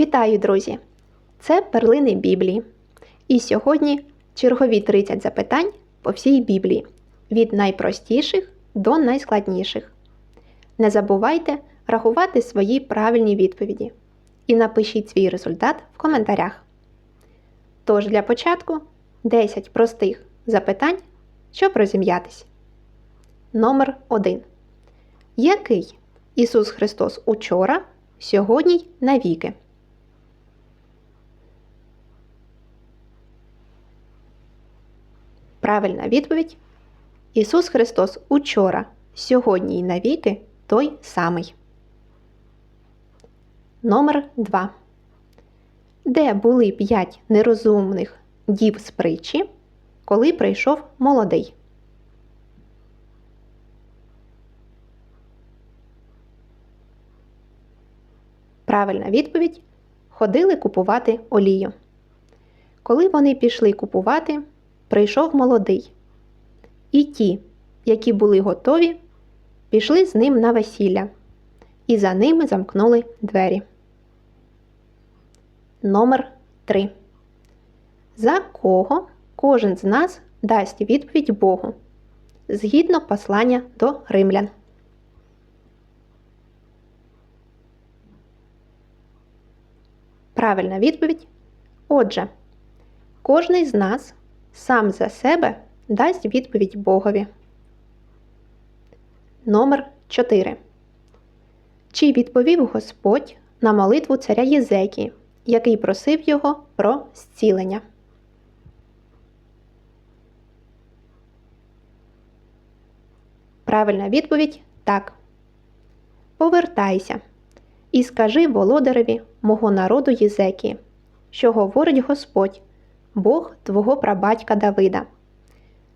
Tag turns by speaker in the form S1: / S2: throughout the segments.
S1: Вітаю, друзі! Це перлини Біблії. І сьогодні чергові 30 запитань по всій Біблії від найпростіших до найскладніших. Не забувайте рахувати свої правильні відповіді і напишіть свій результат в коментарях. Тож для початку 10 простих запитань, щоб розім'ятись. Номер 1. Який Ісус Христос учора, сьогодні навіки? Правильна відповідь. Ісус Христос учора, сьогодні і навіки той самий. Номер 2. Де були п'ять нерозумних дів з притчі, коли прийшов молодий? Правильна відповідь ходили купувати олію. Коли вони пішли купувати, прийшов молодий. І ті, які були готові, пішли з ним на весілля, і за ними замкнули двері. Номер 3. За кого кожен з нас дасть відповідь Богу згідно послання до римлян. Правильна відповідь. Отже, кожний з нас сам за себе дасть відповідь Богові. Номер 4. Чи відповів Господь на молитву царя Єзекії, який просив його про зцілення? Правильна відповідь так. Повертайся і скажи володареві мого народу Єзекії, що говорить Господь, Бог твого прабатька Давида.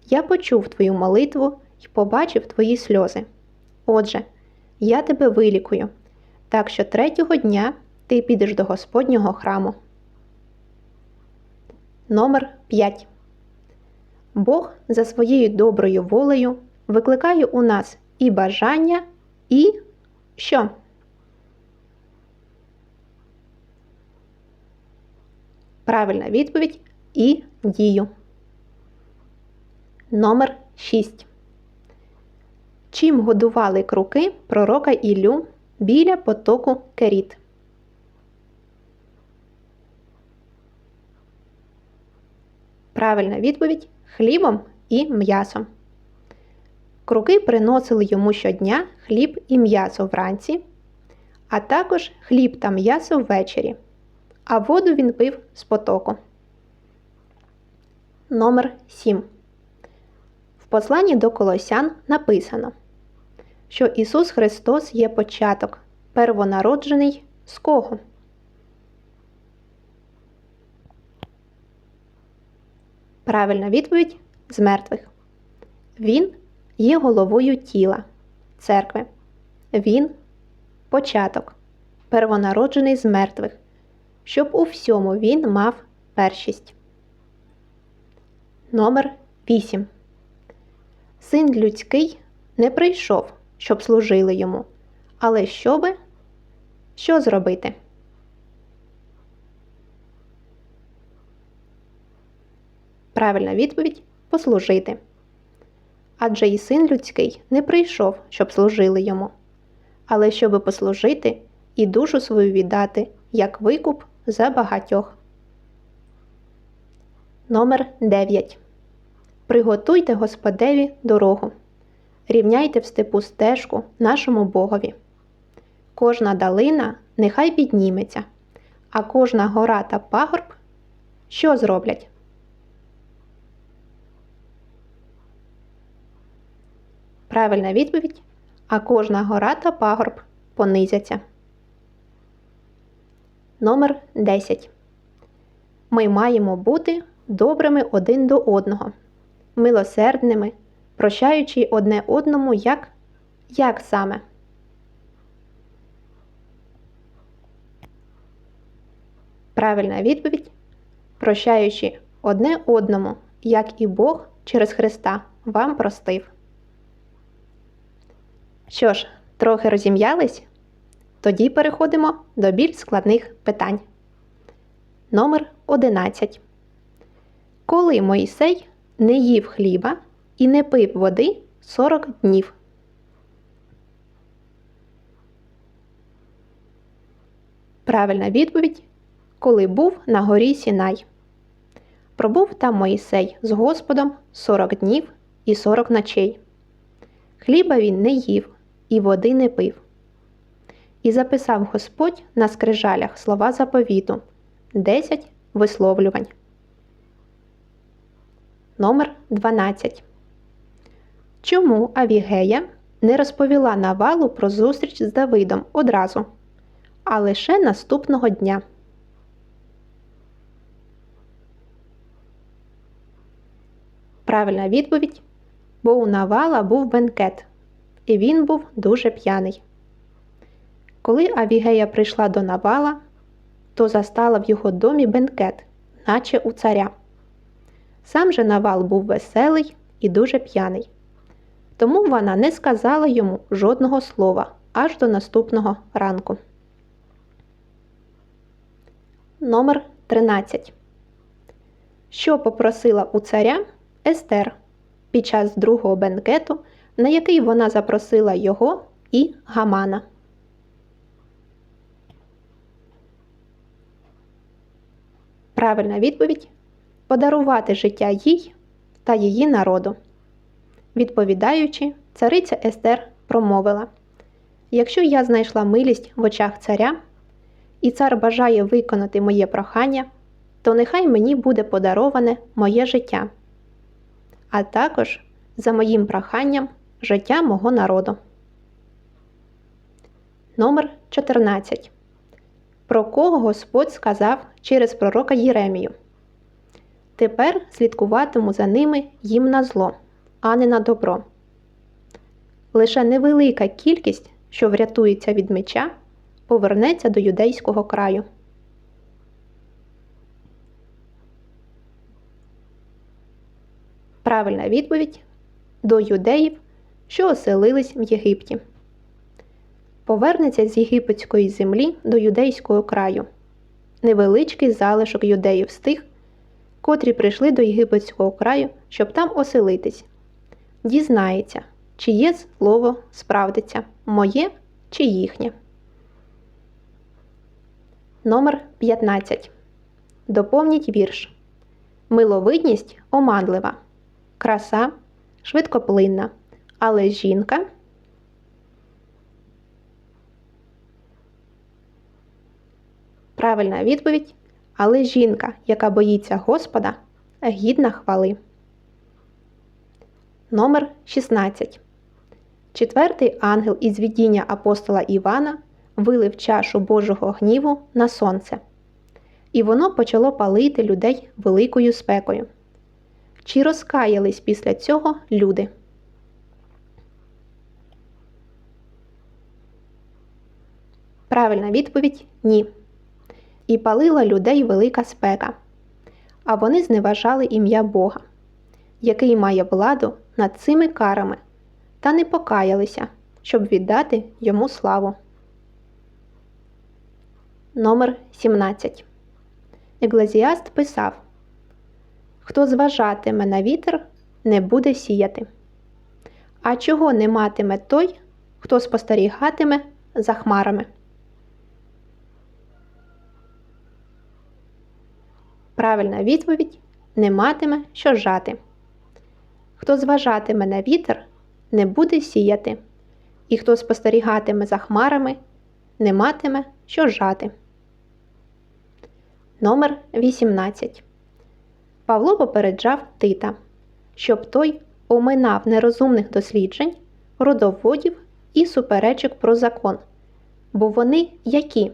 S1: Я почув твою молитву і побачив твої сльози. Отже, я тебе вилікую, так що третього дня ти підеш до Господнього храму. Номер 5. Бог за своєю доброю волею викликає у нас і бажання, і що? Правильна відповідь і дію. Номер 6. Чим годували круки пророка Іллю біля потоку Керіт? Правильна відповідь хлібом і м'ясом. Круки приносили йому щодня хліб і м'ясо вранці, а також хліб та м'ясо ввечері, а воду він пив з потоку. Номер 7. В посланні до Колосян написано, що Ісус Христос є початок, первонароджений з кого? Правильна відповідь з мертвих. Він є головою тіла, церкви. Він початок, первонароджений з мертвих, щоб у всьому він мав першість. Номер 8. Син людський не прийшов, щоб служили йому, але щоби що зробити? Правильна відповідь послужити. Адже і син людський не прийшов, щоб служили йому, але щоби послужити і душу свою віддати як викуп за багатьох. Номер 9. Приготуйте Господеві дорогу. Рівняйте в степу стежку нашому Богові. Кожна далина нехай підніметься, а кожна гора та пагорб що зроблять? Правильна відповідь. А кожна гора та пагорб понизяться. Номер 10. Ми маємо бути добрими один до одного, милосердними, прощаючи одне одному як як саме. Правильна відповідь. Прощаючи одне одному, як і Бог через Христа вам простив. Що ж, трохи розім'ялись? Тоді переходимо до більш складних питань. Номер 11. Коли Мойсей не їв хліба і не пив води 40 днів. Правильна відповідь коли був на горі Сінай. Пробув там Моїсей з Господом 40 днів і 40 ночей. Хліба він не їв і води не пив. І записав Господь на скрижалях слова заповіту 10 висловлювань. Номер 12. Чому Авігея не розповіла Навалу про зустріч з Давидом одразу, а лише наступного дня? Правильна відповідь, бо у Навала був бенкет, і він був дуже п'яний. Коли Авігея прийшла до Навала, то застала в його домі бенкет, наче у царя. Сам же Навал був веселий і дуже п'яний. Тому вона не сказала йому жодного слова аж до наступного ранку. Номер 13. Що попросила у царя Естер під час другого бенкету, на який вона запросила його і Гамана. Правильна відповідь подарувати життя їй та її народу. Відповідаючи, цариця Естер промовила Якщо я знайшла милість в очах царя, і цар бажає виконати моє прохання, то нехай мені буде подароване моє життя а також за моїм проханням життя мого народу. Номер 14. Про кого Господь сказав через пророка Єремію. Тепер слідкуватиму за ними їм на зло, а не на добро. Лише невелика кількість, що врятується від меча, повернеться до юдейського краю. Правильна відповідь до юдеїв, що оселились в Єгипті. Повернеться з єгипетської землі до юдейського краю. Невеличкий залишок юдеїв з тих, котрі прийшли до єгипетського краю, щоб там оселитись. Дізнається, чиє слово справдиться моє чи їхнє. Номер 15. Доповніть вірш. Миловидність оманлива краса швидкоплинна, але жінка правильна відповідь, але жінка, яка боїться Господа, гідна хвали. Номер 16. Четвертий ангел із видіння апостола Івана вилив чашу Божого гніву на сонце, і воно почало палити людей великою спекою. Чи розкаялись після цього люди? Правильна відповідь ні. І палила людей велика спека, а вони зневажали ім'я Бога, який має владу над цими карами, та не покаялися, щоб віддати йому славу. Номер 17. Еглезіаст писав Хто зважатиме на вітер, не буде сіяти. А чого не матиме той, хто спостерігатиме за хмарами? Правильна відповідь не матиме що жати. Хто зважатиме на вітер, не буде сіяти, і хто спостерігатиме за хмарами, не матиме що жати. Номер 18 Павло попереджав Тита, щоб той оминав нерозумних досліджень, родоводів і суперечок про закон. Бо вони які?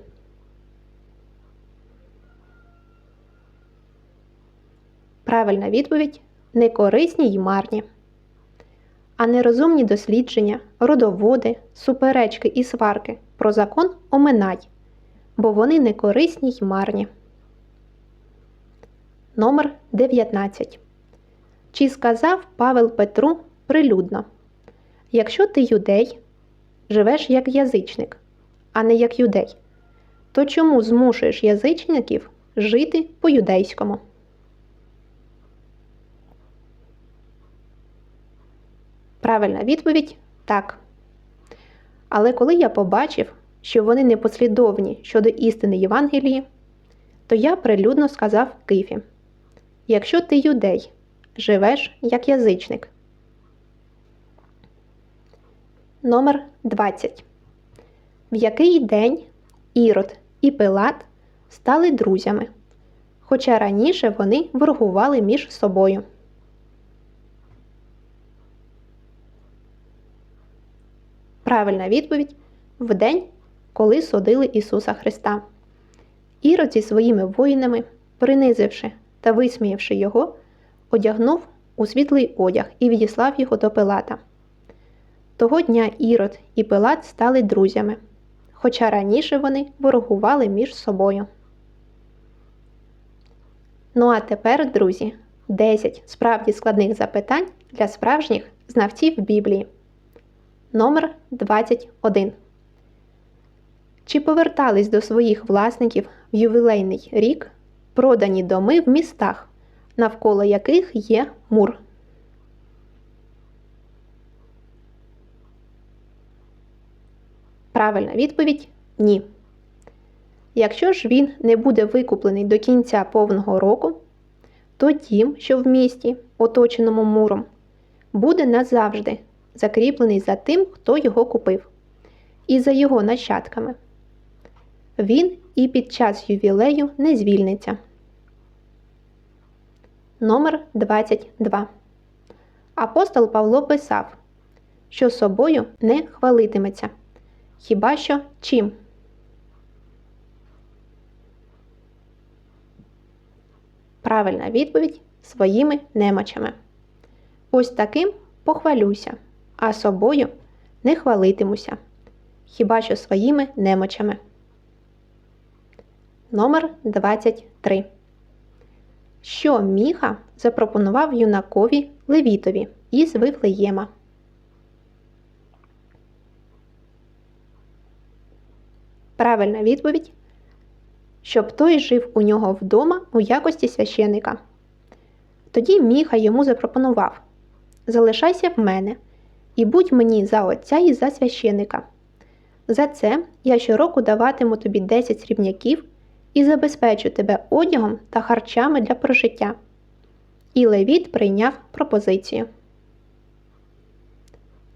S1: Правильна відповідь некорисні й марні. А нерозумні дослідження, родоводи, суперечки і сварки про закон оминай, бо вони некорисні й марні номер 19 Чи сказав Павел Петру прилюдно Якщо ти юдей, живеш як язичник, а не як юдей, то чому змушуєш язичників жити по-юдейському. Правильна відповідь так. Але коли я побачив, що вони непослідовні щодо істини Євангелії, то я прилюдно сказав Кифі: Якщо ти юдей, живеш як язичник. Номер 20. В який день Ірод і Пилат стали друзями, хоча раніше вони ворогували між собою. Правильна відповідь в день, коли судили Ісуса Христа. Ірод зі своїми воїнами, принизивши та висміявши його, одягнув у світлий одяг і відіслав його до Пилата. Того дня Ірод і Пилат стали друзями, хоча раніше вони ворогували між собою. Ну а тепер, друзі, 10 справді складних запитань для справжніх знавців Біблії. Номер 21. Чи повертались до своїх власників в ювілейний рік продані доми в містах, навколо яких є мур? Правильна відповідь ні. Якщо ж він не буде викуплений до кінця повного року, то дім, що в місті, оточеному муром, буде назавжди закріплений за тим, хто його купив, і за його нащадками. Він і під час ювілею не звільниться. Номер 22. Апостол Павло писав, що собою не хвалитиметься. Хіба що чим? Правильна відповідь своїми немочами. Ось таким похвалюся, а собою не хвалитимуся. Хіба що своїми немочами. Номер 23. Що Міха запропонував юнакові Левітові із Вифлеєма? Правильна відповідь, щоб той жив у нього вдома у якості священика. Тоді Міха йому запропонував Залишайся в мене і будь мені за отця і за священика. За це я щороку даватиму тобі 10 срібняків і забезпечу тебе одягом та харчами для прожиття. І Левіт прийняв пропозицію.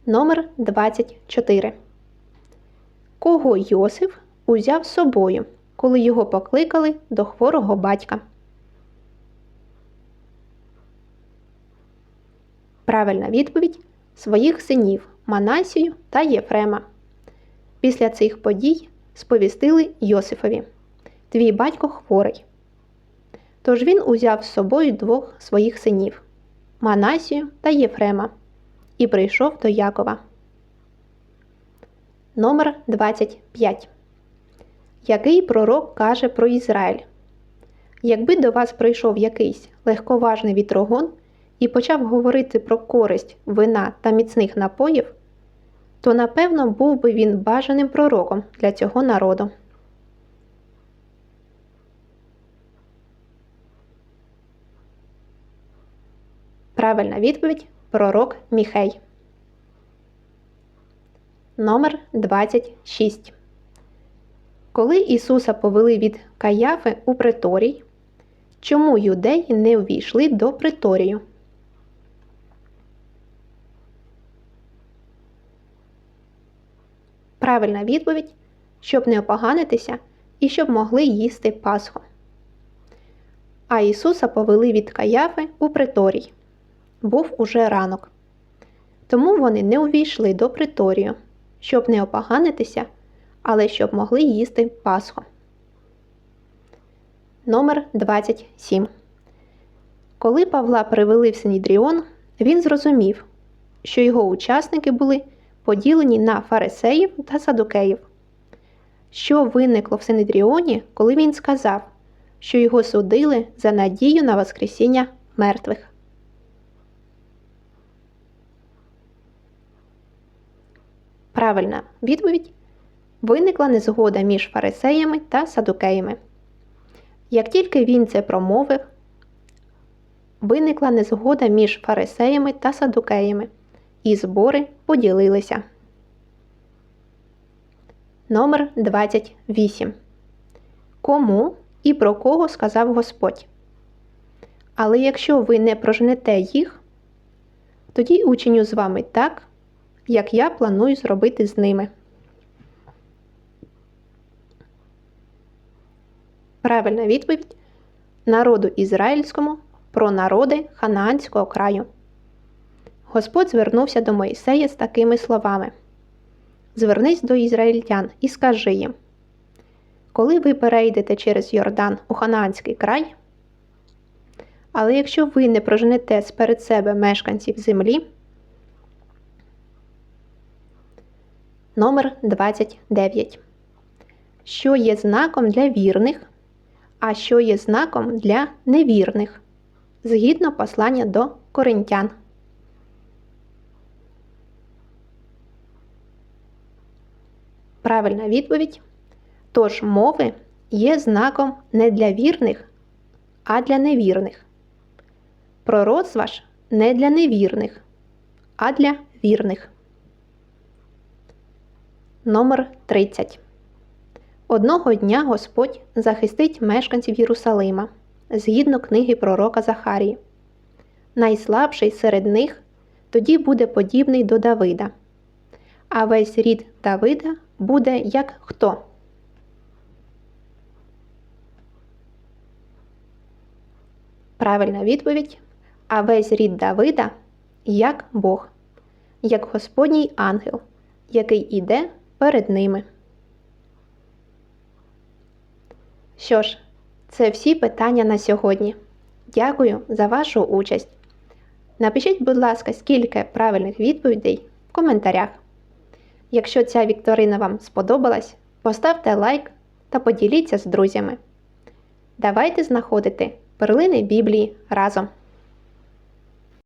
S1: Номер 24. Кого Йосиф узяв з собою, коли його покликали до хворого батька? Правильна відповідь своїх синів Манасію та Єфрема. Після цих подій сповістили Йосифові Твій батько хворий. Тож він узяв з собою двох своїх синів Манасію та Єфрема і прийшов до Якова. Номер 25. Який пророк каже про Ізраїль? Якби до вас прийшов якийсь легковажний вітрогон і почав говорити про користь вина та міцних напоїв, то напевно був би він бажаним пророком для цього народу. Правильна відповідь пророк Міхей. Номер 26. Коли Ісуса повели від Каяфи у приторій, чому юдеї не увійшли до приторію? Правильна відповідь, щоб не опоганитися і щоб могли їсти Пасху. А Ісуса повели від Каяфи у приторій. Був уже ранок. Тому вони не увійшли до приторію, щоб не опоганитися, але щоб могли їсти Пасху. Номер 27. Коли Павла привели в Синідріон, він зрозумів, що його учасники були поділені на фарисеїв та садукеїв. Що виникло в Синедріоні, коли він сказав, що його судили за надію на Воскресіння мертвих. Правильна відповідь виникла незгода між фарисеями та садукеями. Як тільки він це промовив, виникла незгода між фарисеями та садукеями, і збори поділилися. Номер 28. Кому і про кого сказав Господь? Але якщо ви не прожнете їх, тоді учиню з вами так, як я планую зробити з ними. Правильна відповідь народу ізраїльському про народи Ханаанського краю. Господь звернувся до Моїсея з такими словами: Звернись до ізраїльтян і скажи їм, коли ви перейдете через Йордан у Ханаанський край, але якщо ви не проженете сперед себе мешканців землі, номер 29 Що є знаком для вірних, а що є знаком для невірних, згідно послання до коринтян. Правильна відповідь. Тож мови є знаком не для вірних, а для невірних. Пророцтва ж не для невірних, а для вірних. Номер 30. Одного дня Господь захистить мешканців Єрусалима згідно книги пророка Захарії. Найслабший серед них тоді буде подібний до Давида, а весь рід Давида буде як хто? Правильна відповідь. А весь рід Давида як Бог, як Господній ангел, який іде перед ними. Що ж, це всі питання на сьогодні. Дякую за вашу участь. Напишіть, будь ласка, скільки правильних відповідей в коментарях. Якщо ця вікторина вам сподобалась, поставте лайк та поділіться з друзями. Давайте знаходити перлини Біблії разом.